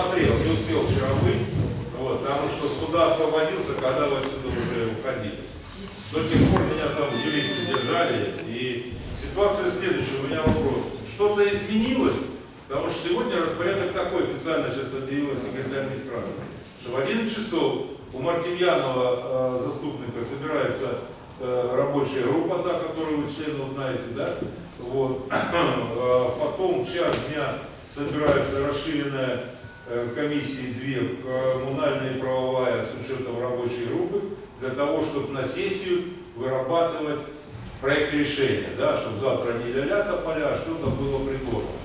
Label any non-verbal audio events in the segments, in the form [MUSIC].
посмотрел, не успел вчера быть, вот, потому что суда освободился, когда вы отсюда уже уходили. До тех пор меня там в жилище держали, и ситуация следующая, у меня вопрос. Что-то изменилось? Потому что сегодня распорядок такой, официально сейчас объявила секретарь Минскрана, что в 11 часов у Мартемьянова, э, заступника, собирается э, рабочая группа, та, которую вы членов знаете, да? Вот. [CLEARS THROAT] Э, Потом час дня собирается расширенная комиссии две, коммунальная и правовая, с учетом рабочей группы, для того, чтобы на сессию вырабатывать проект решения, да, чтобы завтра не ля-ля а что-то было предложено.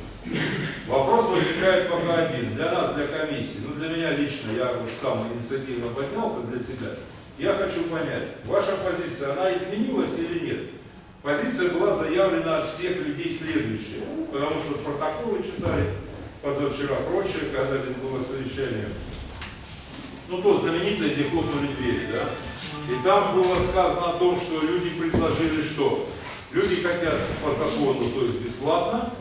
Вопрос возникает пока один. Для нас, для комиссии, ну для меня лично, я вот сам инициативно поднялся для себя, я хочу понять, ваша позиция, она изменилась или нет? Позиция была заявлена от всех людей следующая, потому что протоколы читали позавчера, прочее, когда здесь было совещание. Ну, то знаменитое, где хлопнули двери, да? И там было сказано о том, что люди предложили что? Люди хотят по закону, то есть бесплатно,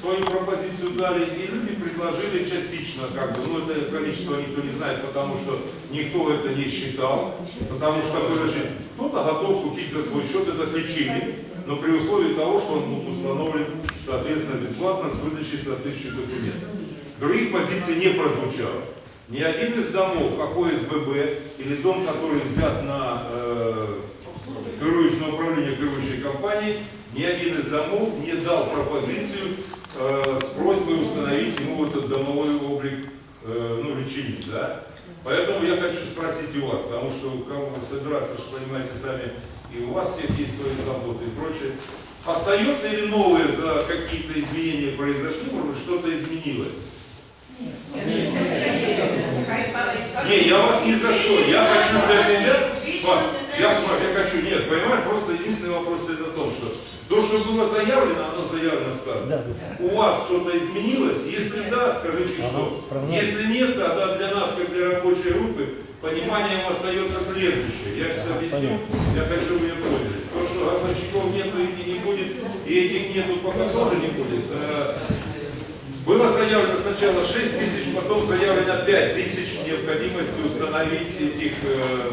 свою пропозицию дали, и люди предложили частично, как бы, ну это количество никто не знает, потому что никто это не считал, потому что выражить, кто-то готов купить за свой счет этот лечильник, но при условии того, что он будет установлен, соответственно, бесплатно с выдачей соответствующих документов. Других позиций не прозвучало. Ни один из домов, какой СББ, или дом, который взят на э, на управление кирующей компанией, ни один из домов не дал пропозицию э, с просьбой установить ему этот домовой облик, э, ну, лечильник, да. Поэтому я хочу спросить у вас, потому что кому вы собираться, понимаете сами, и у вас всех есть свои заботы и прочее. Остается или новые за какие-то изменения произошли, может быть, что-то изменилось? Не, я вас ни за что. Я хочу для себя. Я, я хочу, нет, понимаешь, просто единственный вопрос это в том, что то, что было заявлено, оно заявлено сказано. Да, да. У вас что-то изменилось? Если да, скажите что. Если нет, тогда для нас, как для рабочей группы, пониманием остается следующее. Я сейчас объясню, я хочу, вы меня поняли. То, что газовщиков нету и не будет, и этих нету пока тоже не будет. Э, Было заявлено сначала 6 тысяч, потом заявлено 5 тысяч необходимости установить этих э,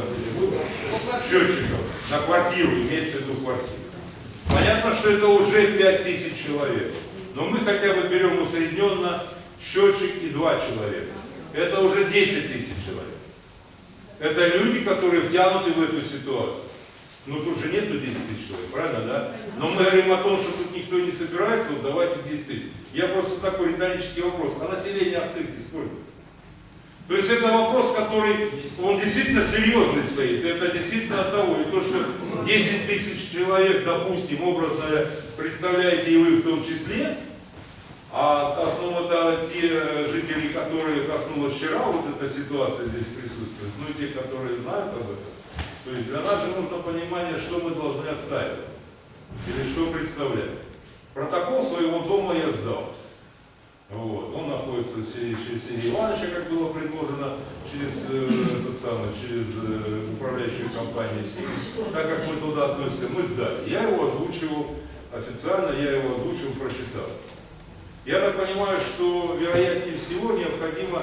счетчиков на квартиру, имеется в виду квартиру. Понятно, что это уже 5 тысяч человек. Но мы хотя бы берем усредненно счетчик и 2 человека. Это уже 10 тысяч человек. Это люди, которые втянуты в эту ситуацию. Ну тут же нету 10 тысяч человек, правильно, да? Но мы говорим о том, что тут никто не собирается, вот давайте 10 тысяч. Я просто такой риторический вопрос. А население Ахтырки сколько? То есть это вопрос, который, он действительно серьезный стоит. Это действительно от того. И то, что 10 тысяч человек, допустим, образно представляете и вы в том числе, а основном это те жители, которые коснулась вчера, вот эта ситуация здесь те, которые знают об этом. То есть для нас же нужно понимание, что мы должны отстаивать или что представлять. Протокол своего дома я сдал. Вот. Он находится через Сергея Ивановича, как было предложено, через, э, этот самый, через э, управляющую компанию «Симс». Так как мы туда относимся, мы сдали. Я его озвучивал официально, я его озвучил, прочитал. Я так понимаю, что, вероятнее всего, необходимо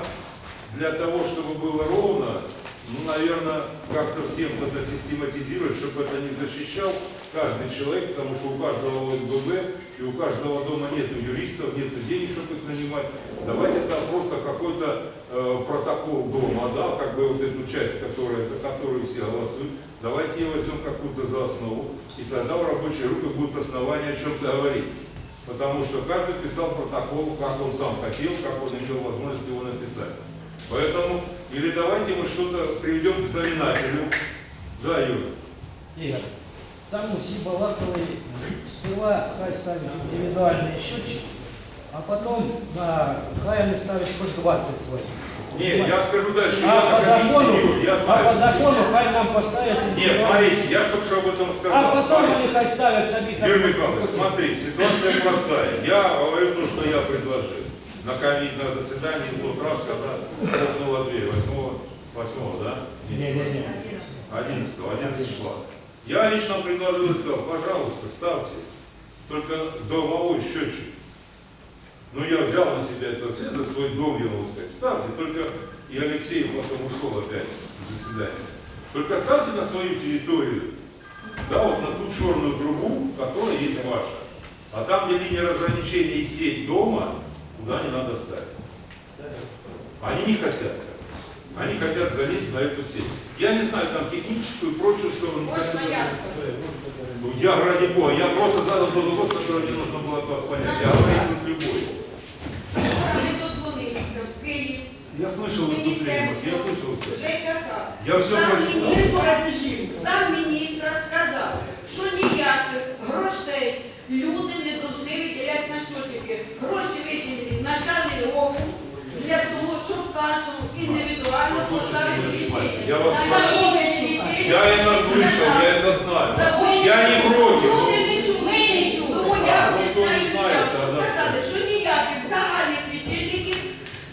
для того, чтобы было ровно, ну, наверное, как-то всем это систематизировать, чтобы это не защищал каждый человек, потому что у каждого ОСББ и у каждого дома нет юристов, нет денег, чтобы их нанимать. Давайте это просто какой-то э, протокол дома, да, как бы вот эту часть, которая, за которую все голосуют, давайте ее возьмем какую-то за основу, и тогда в рабочей группе будет основание о чем-то говорить. Потому что каждый писал протокол, как он сам хотел, как он имел возможность его написать. Поэтому, или давайте мы что-то приведем к знаменателю. Да, Юра. Игорь, там у Сибалаковой сперва хай ставить индивидуальный счетчик, а потом на хай они ставят хоть 20 своих. Не, я скажу дальше. А по закону, я а по закону хай нам поставят Нет, смотрите, я только что об этом сказал. А потом Смотрите. они хай ставят как- Юрий Михайлович, смотри, ситуация [LAUGHS] простая. Я говорю то, что я предложил. На ковидном заседании в тот раз, когда хлопнула дверь, 8, 8 да? Не-не-не. 11, 11 числа. Я лично предложил и сказал, пожалуйста, ставьте только домовой счетчик. Ну, я взял на себя ответственность за свой дом, я могу сказать. Ставьте, только и Алексей потом ушел опять с заседания. Только ставьте на свою территорию, да, вот на ту черную трубу, которая есть ваша. А там, где линия разграничения и сеть дома, туда не надо ставить. Они не хотят. Они хотят залезть на эту сеть. Я не знаю там техническую и прочую сторону. Можно я Ну, я ради Бога, я просто задал тот вопрос, который мне нужно было от вас понять. Я говорю тут любой. Ми дозвонилися в Київ, Я слышал выступление, я слышал все. ЖКХ. Я все Сам прочитал. міністр, сам міністр сказав, що ніяких грошей люди не повинні виділяти на щочики. Гроші виділені в началі року для того, щоб кожному індивідуально поставити лічення. Я вас На прошу. загальне лічення Я это слышал, я это знаю. Я не против. Люди не чули, не чули. Тому я А, не ви знаю, не знаєте, як а за сказати, що ніяких загальних лічильників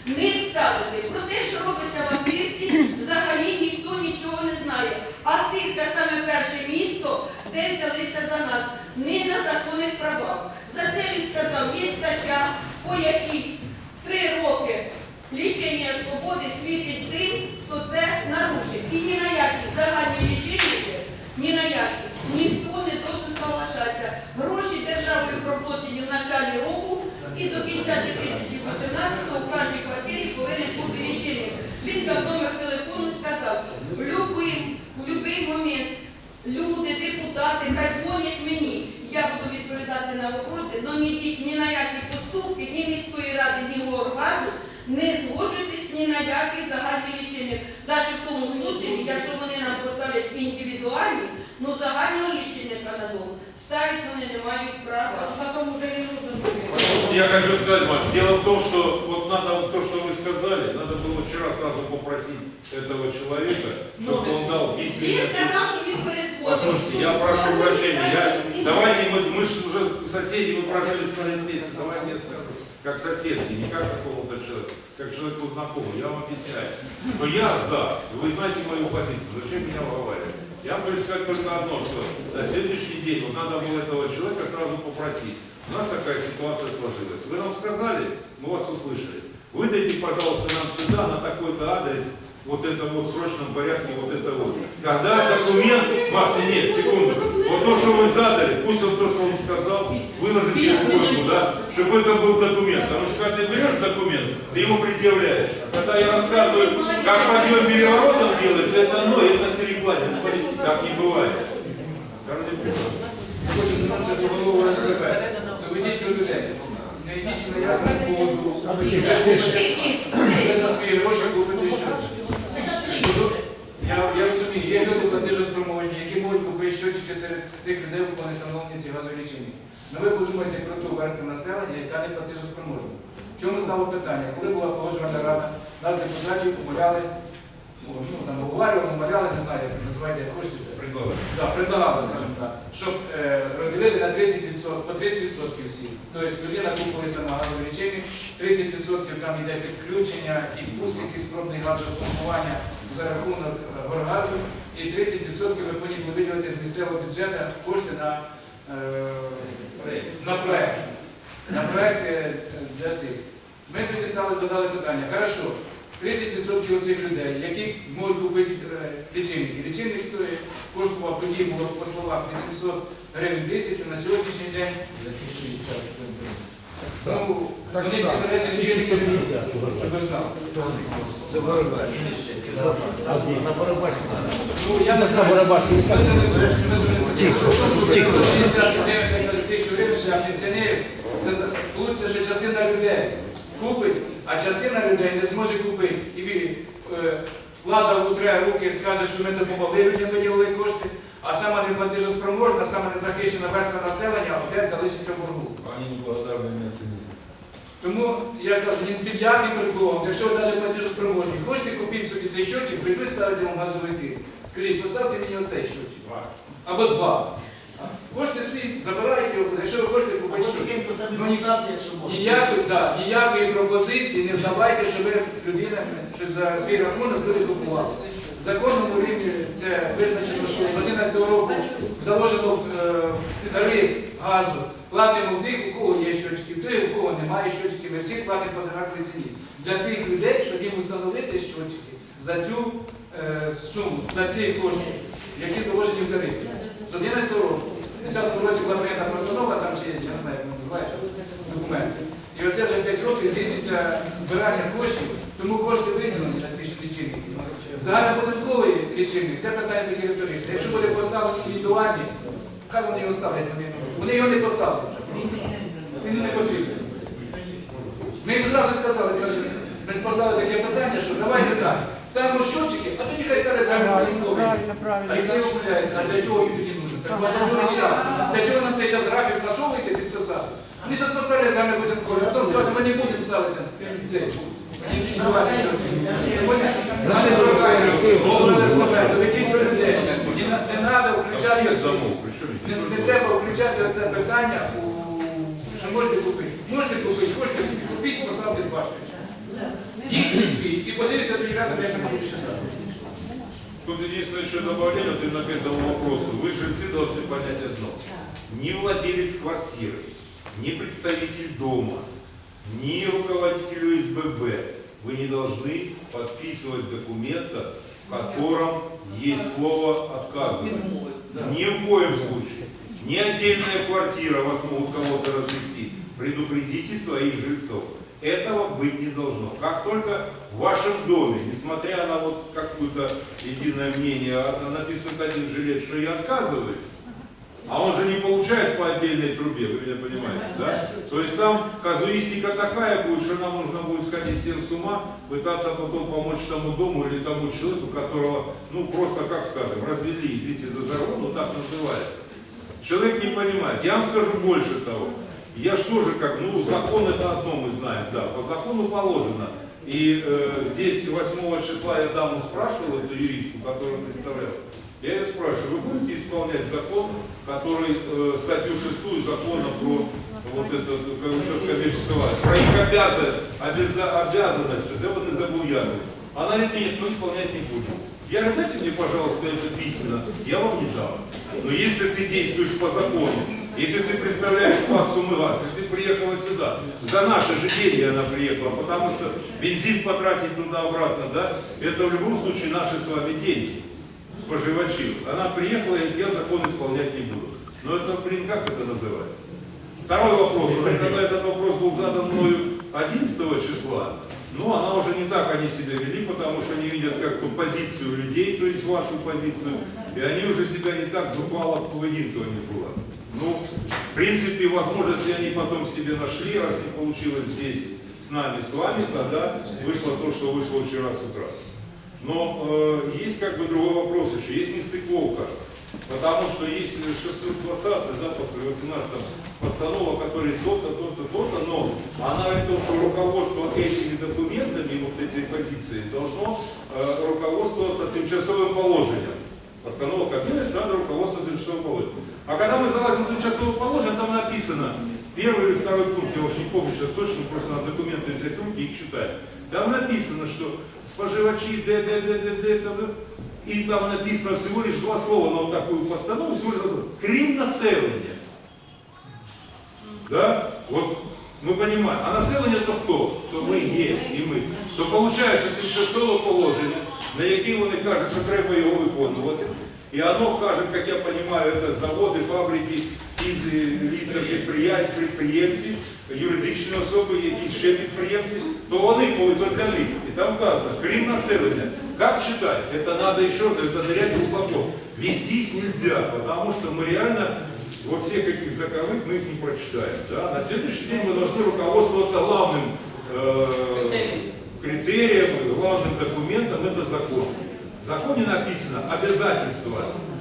не ставити. Про те, що робиться в Америці, взагалі ніхто нічого не знає. А тільки саме перше місто, де взялися за нас, не на законних правах. За це він сказав, є стаття, по якій три роки лишення свободи світить тим, хто це нарушить. І ні на які загальні лічильники, ні на які ніхто не должен соглашатися. Гроші державою проплачені в началі року і до кінця 2018 у кожній квартирі повинен бути лічильник. Він дав номер на вопроси, але ні, ні на які поступки, ні міської ради, ні горгазу не згоджуйтесь ні на який загальний лічильник. Навіть в тому случаї, якщо вони нам поставлять індивідуальні, ну загального лічильника на дом ставити вони не мають права. Потім вже не нужен буде. Я хочу сказать, Маш, дело в том, что вот надо вот то, что вы сказали, надо было вчера сразу попросить этого человека, чтобы он дал Він письменный сказав, що він перезвонить. Послушайте, я прошу прощения, я, давайте мы, мы же уже соседи, мы прожили с вами вместе, давайте я скажу, как соседки, не как какого-то человека, как человеку знакомому, я вам объясняю, что я за, вы знаете мою позицию, зачем меня уговаривать? Я могу сказать только одно, что на следующий день вот надо было этого человека сразу попросить. У нас такая ситуация сложилась. Вы нам сказали, мы вас услышали. Выдайте, пожалуйста, нам сюда на такой-то адрес вот это вот в срочном порядке, вот это вот. Когда документ, Макс, нет, секунду, вот то, что вы задали, пусть он то, что он сказал, выложите форму, да, чтобы это был документ. Потому что когда ты берешь документ, ты его предъявляешь. А когда я рассказываю, как подъем переворотом делается, это оно, это перекладина. Так не бывает. Ради Бога. Хочу звернутися до голови СББ. Газові лічильники. Ви подумайте про ту версту населення, яка не платежоспроможна. В чому стало питання? Коли була погоджувальна рада, нас депутатів умоляли, ну, там обговорювали, умоляли, не знаю, як називаєте, як хочете це. Предлагаю. Да, предлагали, скажімо так, щоб е, розділити на 30%, по 30% всі. Тобто людина купується на газовий лічильник, 30% там йде підключення і пуск якийсь пробний газового за рахунок е, горгазу, і 30% ви повинні виділити з місцевого бюджету кошти на, на проект. На проект е, для цих. Ми тоді стали додали питання, хорошо, 30% цих людей, які можуть купити е, лічильники. Лічильник коштував тоді по словах 800 гривень тисячу на сьогоднішній день. Ну, вони ці, до речі, лічильники, щоб ви знали. Це барабаш. На барабаш. Ну, я не знаю. не- 69 тисяч гривень для пенсіонерів. Це це ще частина людей купить, а частина людей не зможе купити. І ви- е, влада утре руки скаже, що ми допомогли людям виділили кошти, а сама неплатежоспроможна, сама незахищена верства населення опять залишиться в боргу. Меня оценили. Тому я кажу, ні під яким предлогом, якщо ви навіть платежоспроможні, хочете купити собі цей щотчик, прийдуть ставити вам газовики. Скажіть, поставте мені оцей щотчик. Або два. Хочете свій, забирайте його, якщо ви хочете купити щотчик. Ну, Ніякої, да, ніякої пропозиції не вдавайте, що ви людина, що за свій рахунок люди купували. В законному рівні це визначено, що з 11 року заложено е, тариф газу. Платимо тих, у кого є щочки, в той, у кого немає щотчиків, ми всі платимо по однаковій ціні. Для тих людей, щоб їм встановити щотчики за цю е, суму, за ці кошти, які заложені в тарифі. З 11 року, в 10 році була прийнята постанова, там чи я не знаю, як називається, документи. І оце вже 5 років здійснюється збирання коштів, тому кошти виділені на ці лічильники. Загальнобудинковий лічильник це питання таке риторичне. Якщо буде поставлені індивідуальні, хай вони його ставлять. Вони, вони його не поставлять. Він не потрібен. Ми їм зразу сказали, ми поставили таке питання, що давайте так, ставимо щотчики, а тоді хай ставлять загальнобудинковий. Правильно, правильно. Олексій а для чого їм тоді нужен? Так для чого час? Для чого нам цей час графік насовуєте підписати? Вони зараз поставлять загальнобудинковий, а потім скажуть, ми не будемо ставити цей. індивідуальний щотчик. Потім, Далі дорога, доведіть до людей. Не на- Не треба включати. замов, причем Не, не треба включати це питання, у, що можете купити. Можете купити, хочете собі купити, поставте два штучки. Їхній свій, і подивіться тоді рядом, як вони будуть читати. Тут единственное, что добавляю вот именно к этому вопросу. Вы жильцы должны понять одно. Ни владелец квартиры, ни представитель дома, ни руководитель УСББ вы не должны подписывать документа, в котором есть слово «отказываюсь». Ни в коем случае. Ни отдельная квартира вас могут кого-то развести. Предупредите своих жильцов. Этого быть не должно. Как только в вашем доме, несмотря на вот какое-то единое мнение, а написано один жилец, что я отказываюсь, а он же не получает по отдельной трубе, вы меня понимаете, да? То есть там казуистика такая будет, что нам нужно будет сходить всем с ума, пытаться потом помочь тому дому или тому человеку, которого, ну просто, как скажем, развели, извините за дорогу, ну так называется. Человек не понимает. Я вам скажу больше того. Я ж тоже как, ну закон это одно мы знаем, да, по закону положено. И э, здесь 8 числа я даму спрашивал, эту юристку, которую представлял. Я ее спрашиваю, вы будете исполнять закон, который, э, статью 6 закона про вот это, сейчас коммерческого, про их обязан, обяза, обязанности, да вот и зобов'язані. Она говорит, нет, мы исполнять не будем. Я говорю, дайте мне, пожалуйста, это письменно, я вам не дам. Но если ты действуешь по закону, если ты представляешь класс умываться, если ты приехала сюда, за наши же деньги она приехала, потому что бензин потратить туда-обратно, да, это в любом случае наши с вами деньги, споживачи. Она приехала, и я закон исполнять не буду. Но это, блин, как это называется? Второй вопрос. Уже когда этот вопрос был задан мною 11 числа, ну, она уже не так они себя вели, потому что они видят как бы позицию людей, то есть вашу позицию, и они уже себя не так зубало поведінка у них была. Ну, в принципе, возможно, если они потом себе нашли, раз не получилось здесь с нами, с вами, тогда вышло то, что вышло вчера с утра. Но э, есть как бы другой вопрос еще, есть нестыковка. Потому что есть 620, да, после 18 постанова, которая то-то, то-то, то-то, но она говорит, о том, что руководство этими документами, вот этой позиции, должно э, руководствоваться тимчасовым положением. Постанова Кабинета надо руководствоваться тимчасовым положением. А когда мы залазим в тимчасовое положение, там написано, первый или второй пункт, я уж не помню сейчас точно, просто надо документы взять в руки и их читать. Там написано, что споживачи, д, д, д, д, д, д, д, и там написано всего лишь два слова на вот такую постанову, всего лишь два слова. Крім населення. Да? Вот мы понимаем. А населення то хто? То ми є і ми. То виходить тимчасове положення, на яке вони кажуть, що треба його виконувати. І воно каже, як я розумію, це заводи, фабрики, із ліса підприємці, підприємці, юридичні особи, якісь ще підприємці, то вони будуть для них. І там вказано, крім населення. Как читать? Это надо еще это нырять глубоко. Вестись нельзя, потому что мы реально вот всех этих заковых мы их не прочитаем. Да? На следующий день мы должны руководствоваться главным э, критерием, главным документом, это закон. В законе написано обязательство э,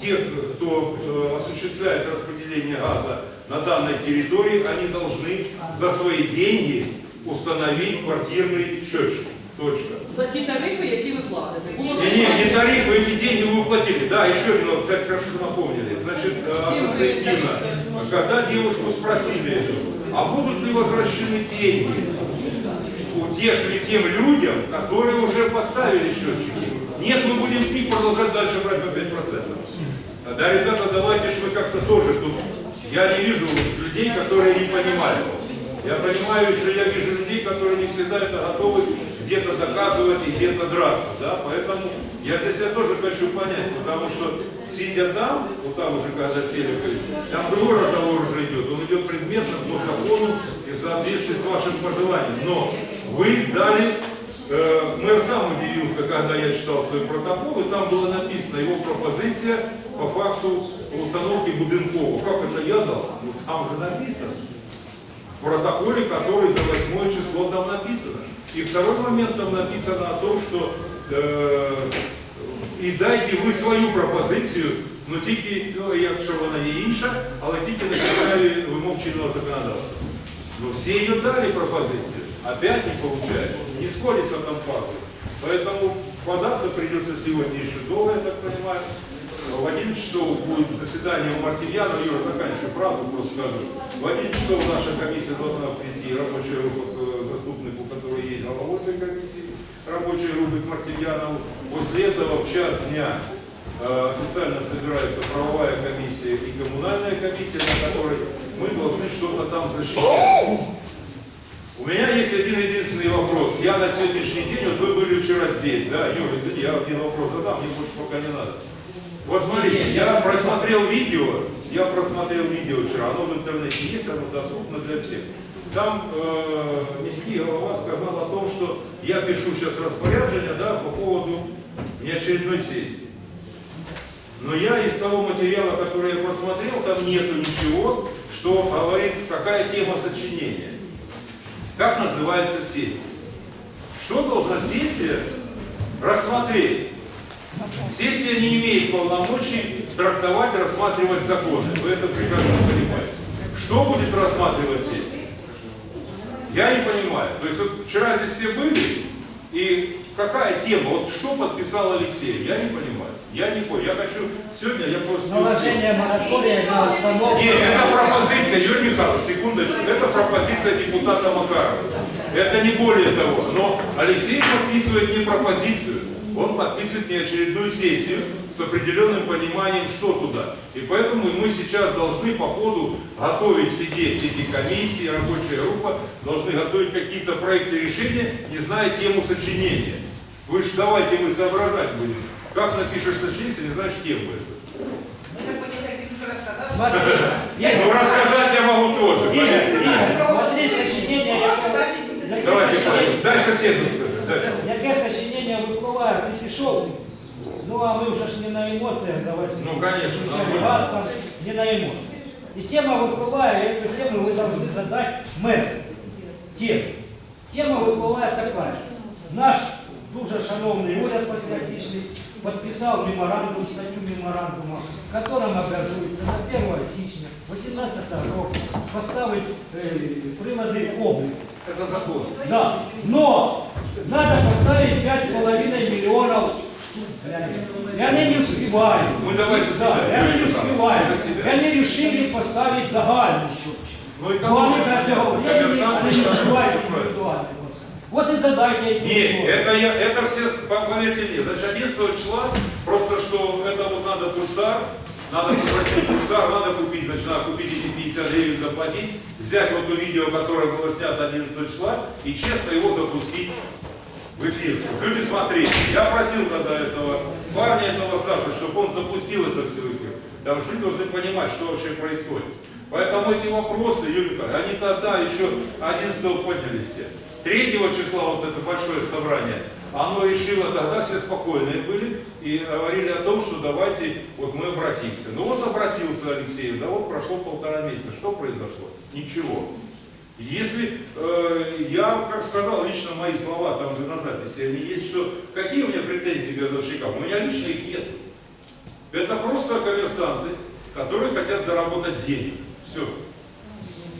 тех, кто э, осуществляет распределение газа на данной территории, они должны за свои деньги установить квартирный счетчик. Точка. За ті тарифи, які ви платите. Не, не, не тарифы, эти деньги вы уплатили. Да, еще вот, кстати, хорошо что напомнили. Значит, э, ассоциативно, когда девушку спросили, а будут ли возвращены деньги у тех или тем людям, которые уже поставили счетчики? Нет, мы будем с них продолжать дальше брать по 5%. Тогда, ребята, давайте же мы как-то тоже тут Я не вижу людей, которые не понимают. Я понимаю, что я вижу людей, которые не всегда это готовы где-то доказывать и где-то драться. Да? Поэтому я для себя тоже хочу понять, потому что сидя там, вот там уже когда сели, там другой разговор уже идет. Он идет предметно по закону и в соответствии с вашим пожеланием. Но вы дали Мэр сам удивился, когда я читал свой протокол, и там было написано его пропозиция по факту установки Буденкова. Как это я дал? Ну там же написано. В протоколе, который за 8 число там написано. И второй момент там написано о том, что е, і дайте ви свою пропозицію, ну тільки, ну, якщо вона є інша, але тільки на підставі вимог чинного законодавства. Но все ее дали пропозицию, опять не получается, не сходится там пазл. Поэтому податься придется сегодня еще долго, я так понимаю. В 11 часов будет заседание у Мартемьяна, Юра, заканчиваю правду, просто скажу. В 11 часов наша комиссия должна прийти, рабочая группа к э, заступнику, который есть головой комиссии, рабочей группы к Мартемьянову. После этого в час дня э, официально собирается правовая комиссия и коммунальная комиссия, на которой мы должны что-то там защищать. У меня есть один единственный вопрос. Я на сегодняшний день, вот вы были вчера здесь, да, Юра, извини, я один вопрос задам, мне больше пока не надо. Вот смотрите, я просмотрел видео, я просмотрел видео вчера, оно в интернете есть, оно доступно для всех. Там э, Міський голова сказал о том, что я пишу сейчас распоряджение да, по поводу неочередной сессии. Но я из того материала, который я просмотрел, там нету ничего, что говорит, какая тема сочинения. Как называется сессия? Что должна сессия рассмотреть? Сессия не имеет полномочий трактовать, рассматривать законы. Вы это прекрасно понимаете. Что будет рассматривать сессия? Я не понимаю. То есть вот вчера здесь все были, и какая тема? Вот что подписал Алексей? Я не понимаю. Я не понял. Я хочу сегодня, я просто... Наложение моратория на установку. Нет, это пропозиция, Юрий Михайлович, секундочку, это пропозиция депутата Макарова. Это не более того. Но Алексей подписывает не пропозицию, он подписывает не очередную сессию с определенным пониманием, что туда. И поэтому мы сейчас должны по ходу готовить сидеть эти комиссии, рабочая группа, должны готовить какие-то проекты решения, не зная тему сочинения. Вы же давайте мы соображать будем. Как напишешь сочинение, если не знаешь тему эту. Смотри, [LAUGHS] Ну, рассказать я могу тоже. Смотри сочинение, Давайте, дай соседу сказать. дальше. Яке сочинення випливає, ти пішов, ну а ми вже ж не на емоціях, давайте. Ну, конечно, Включали нормально. вас там не на эмоции. И тема выплывает, и эту тему вы должны задать мэру. Тему. Тема выплывает такая. Наш дуже шановний уряд патріотичний підписав меморандум, статтю меморандуму, в котором обязується на 1 січня 2018 року поставити е, прилади обліку. Это закон. Да. Но надо поставить 5,5 миллионов. И они не успевают. Мы давайте Да, себя, и они не успевают. За И они решили поставить загальный счетчик. Ну и как они, Коммерсанты они не успевают индивидуально. Вот и задайте им. Нет, это, я, это все, по- поверьте мне, значит, 11 числа, просто что это вот надо пульсар, надо попросить пульсар, надо купить, значит, надо купить эти 50 гривен, заплатить, взять вот то видео, которое было снято 11 числа, и честно его запустить в эфир, чтобы люди смотрели. Я просил тогда этого парня, этого Саши, чтобы он запустил это все в эфир. Потому что люди должны понимать, что вообще происходит. Поэтому эти вопросы, Николаевич, они тогда еще 11 поднялись все. 3 числа вот это большое собрание, оно решило, тогда все спокойные были и говорили о том, что давайте, вот мы обратимся. Ну вот обратился Алексей, да вот прошло полтора месяца. Что произошло? Ничего. Если э, я, как сказал, лично мои слова там же на записи, они есть, что какие у меня претензии к газовщикам? У меня лично их нет. Это просто коммерсанты, которые хотят заработать денег. Все.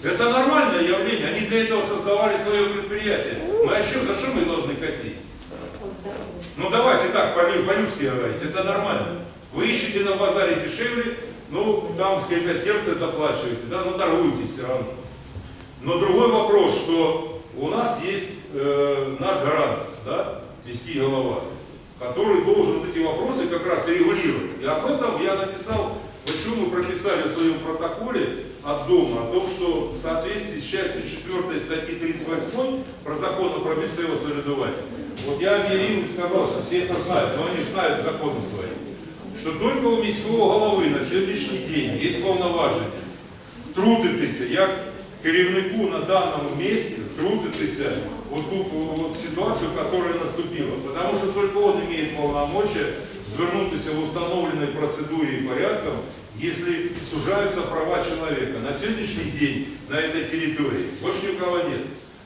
Это нормальное явление. Они для этого создавали свое предприятие. Мы о чем, за что мы должны косить? Ну давайте так, по- по-людски говорить, это нормально. Вы ищете на базаре дешевле, ну там, скрипя сердце, доплачиваете, да, ну торгуетесь все равно. Но другой вопрос, что у нас есть э, наш гарант, да, Міський голова, который должен вот эти вопросы как раз и регулировать. И об этом я написал, почему мы прописали в своем протоколе от дома о том, что в соответствии с частью 4 статьи 38 про закон про местное самоврядування, вот я объявил и сказал, что все это знают, но они знают законы свои, что только у міського голови на сьогоднішній день є повноваження трутитися як керівнику на даному місці, трутитися вот ту вот ситуацию, которая наступила. Потому что только он имеет полномочия звернутися в установленной процедуре и порядком, если сужаются права человека. На сегодняшний день на этой территории больше ни у кого нет.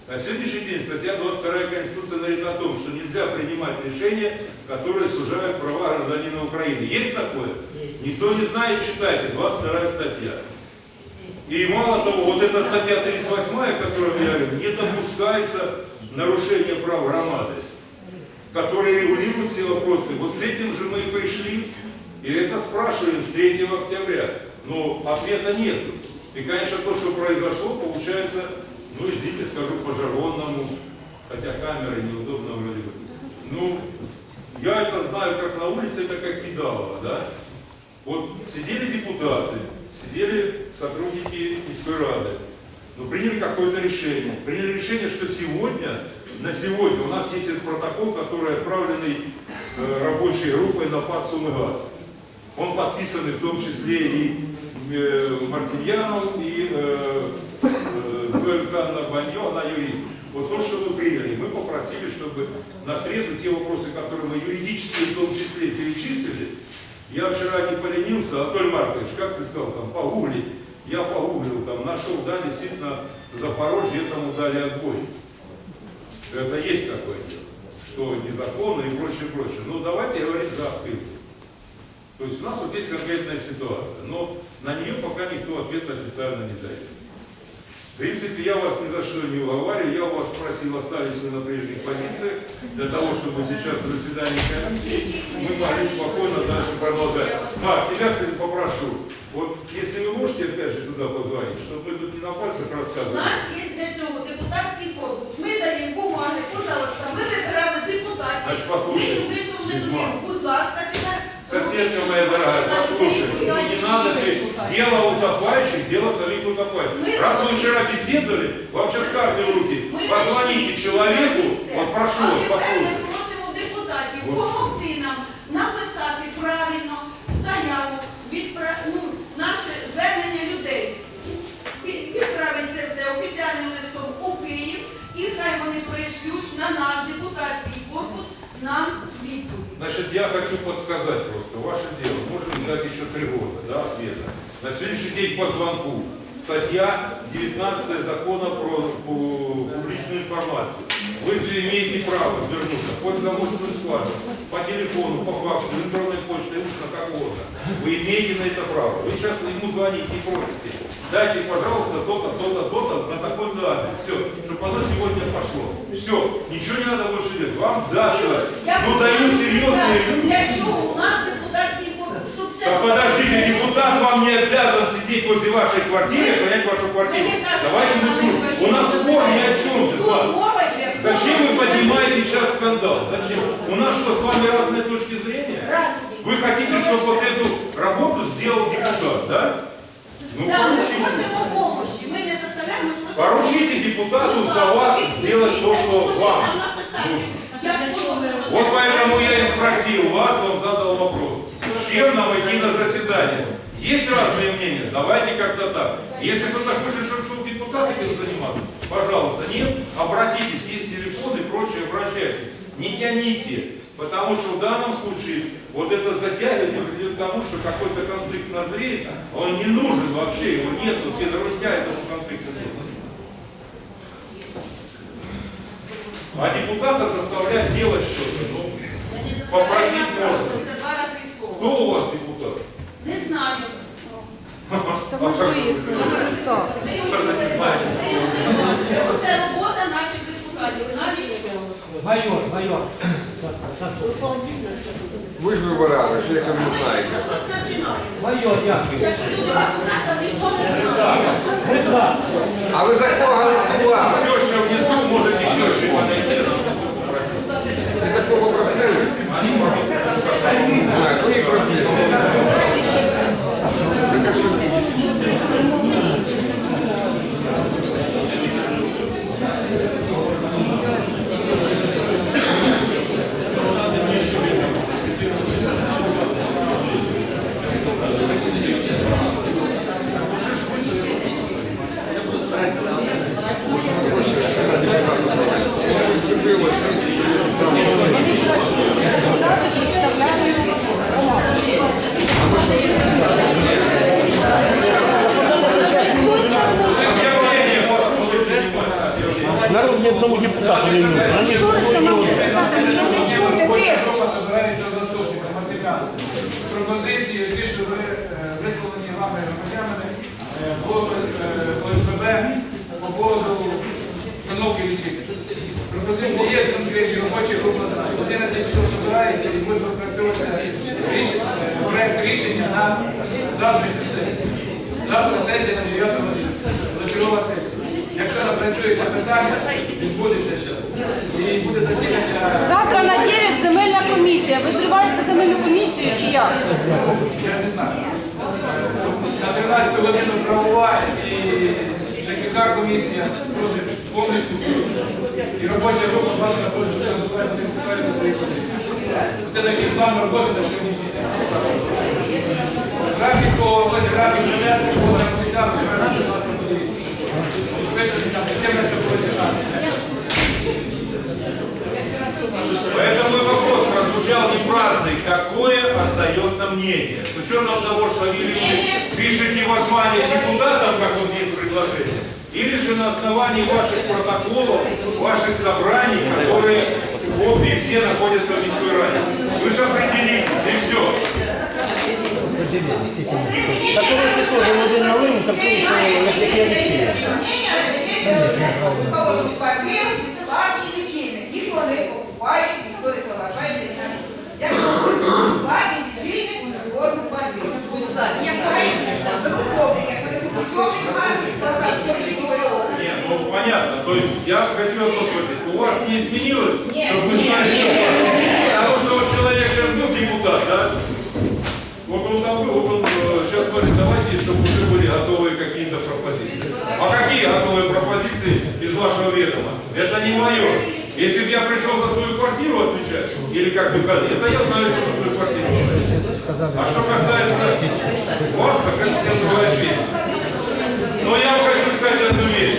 На сегодняшний день статья 22 Конституции говорит о том, что нельзя принимать решения, которые сужают права гражданина Украины. Есть такое? Есть. Никто не знает, читайте, 22 статья. И мало того, вот эта статья 38, о которой я говорю, не допускается нарушение прав громады, которые регулируют все вопросы. Вот с этим же мы и пришли, и это спрашиваем с 3 октября. Но ответа нет. И, конечно, то, что произошло, получается, ну, извините, скажу по-жаргонному, хотя камеры неудобно вроде бы. Ну, я это знаю как на улице, это как кидалово, да? Вот сидели депутаты, сидели сотрудники Мирской Рады, но приняли какое-то решение. Приняли решение, что сегодня, на сегодня у нас есть этот протокол, который отправленный э, рабочей группой на ПАС «Сумыгаз». Он подписанный в том числе и э, Мартиньяном, и э, Зоя Александровна Баньо, она юрист. Вот то, что мы приняли, мы попросили, чтобы на среду те вопросы, которые мы юридически в том числе перечислили, я вчера не поленился, Анатолий Маркович, как ты сказал, там, погуглить. Я погуглил, там, нашел, да, действительно, Запорожье этому дали отбой. Это есть такое дело, что незаконно и прочее, прочее. Ну, давайте говорить за открытие. То есть у нас вот есть конкретная ситуация, но на нее пока никто ответа официально не дает. В принципе, я вас ни за что не уговариваю, я у вас спросил, остались вы на прежних позициях, для того, чтобы сейчас в заседании комиссии мы могли спокойно дальше продолжать. Маш, тебя, кстати, попрошу, вот если вы можете опять же туда позвонить, чтобы мы тут не на пальцах У рассказывали. нас є для цього депутатський корпус. Ми даємо бумаги, пожалуйста, ми вибирали депутатів. Значить, Ми послухайте, їм висунули Відьма. довіру. Будь ласка, тепер. Соседка моя дорогая, послушай, ну не надо здесь дело утопающих, дело самих утопающих. Раз вы вчера беседовали, вам сейчас карты в руки, позвоните человеку, вот прошу вас, послушайте. просимо депутатів допомогти нам написати правильно заяву від ну, наше звернення людей. Відправить це все офіціальним листом у Київ і хай вони пришлють на наш депутатський корпус нам відповідь. Значит, я хочу подсказать просто, ваше дело, можно ждать еще три года, да, ответа. На сегодняшний день по звонку, статья 19 закона про пу- публичную информацию. Вы имеете право вернуться, хоть за замочную скважину, по телефону, по факсу, электронной почтой, устно, как угодно. Вы имеете на это право. Вы сейчас ему звоните и просите, дайте, пожалуйста, то-то, то-то, то-то на такой-то адрес. Все, чтобы оно сегодня. Все, ничего не надо больше делать. Вам даже, Я ну даю серьезные... Для чого у нас депутатський корпус? Щоб все Да подождите, депутат вам не обязан сидеть возле вашей квартиры, охранять вашу квартиру. Мені кажуть, Давайте мы вона слушаем. не У нас хоче. спор ни о чем же, Тут ладно. мова йде про Зачем вы мову. поднимаете сейчас скандал? Зачем? У нас что, с вами разные точки зрения? Разні. Вы хотите, чтобы вот эту работу сделал депутат, да? Ну, Да, ми поручите. просимо помощи. Ми не заставляємо, ми ж просимо Поручите помощи. депутату Будь за ласка, вас підключіться, сделать то, что поможіть вам нам написати. нужно. Як положено. Вот поэтому я и спросил вас, вам задал вопрос. С чем нам идти на заседание? Есть разные мнения? Давайте как-то так. Если кто-то хочет, чтобы шел депутат этим заниматься, пожалуйста, нет, обратитесь, есть телефон и прочее, обращайтесь. Не тяните, потому что в данном случае вот это затягивание приведет к тому, что какой-то конфликт назреет, а он не нужен вообще, его нет, все друзья этому конфликту нет. А депутата заставлять делать что-то, ну, Я не заставляю Попросить напрашиваться, можно. Це два рази слово. кто у вас депутат? Не знаю. [LAUGHS] А как вы Ми його не бачимо. Це робота наших депутатів. Навіть Майор, майор. Са- Сантор. Ви ж вибирали, що як ви не знаєте. розпочинаємо. Майор, дякую. Якщо депутата ніхто не знає. Будь ласка. А ви за кого голосували? Теща внизу, можете тещи подойти. Ви за кого просили? Так, ви проблеми. Так, а що? Напрацюється питання, відбудеться зараз. І буде засідання. Завтра на 9 земельна комісія. Ви зриваєте земельну комісію чи як? Я не знаю. На 13 годину правова і ЖКХ комісія теж повністю включена. І робоча група що треба докладати ставити свої позиції. Це такий план роботи на сьогоднішній день. Графік по ось графік принесли, що нам цікаво, будь ласка, прозвучал не праздный. Какое остается мнение? С учетом того, что вы люди пишете воззвание депутатам, как вот есть предложение, или же на основании ваших протоколов, ваших собраний, которые копии все находятся в Минской Раде. Вы же определитесь, и все. Такого же тоже Владимир Налым, такого же, як я Алексея. У То есть я хочу одно спросить. У вас не изменилось? Нет, чтобы вы нет, знали, нет, что- Потому что вот человек сейчас был депутат, да? Вот он там был, вот он э, сейчас говорит, давайте, чтобы уже были готовые какие-то пропозиции. А какие готовые пропозиции из вашего ведома? Это не мое. Если бы я пришел за свою квартиру отвечать, или как говорите, это я знаю, что за свою квартиру. А что касается вас, так это всем бывает видно. Но я вам хочу сказать одну вещь.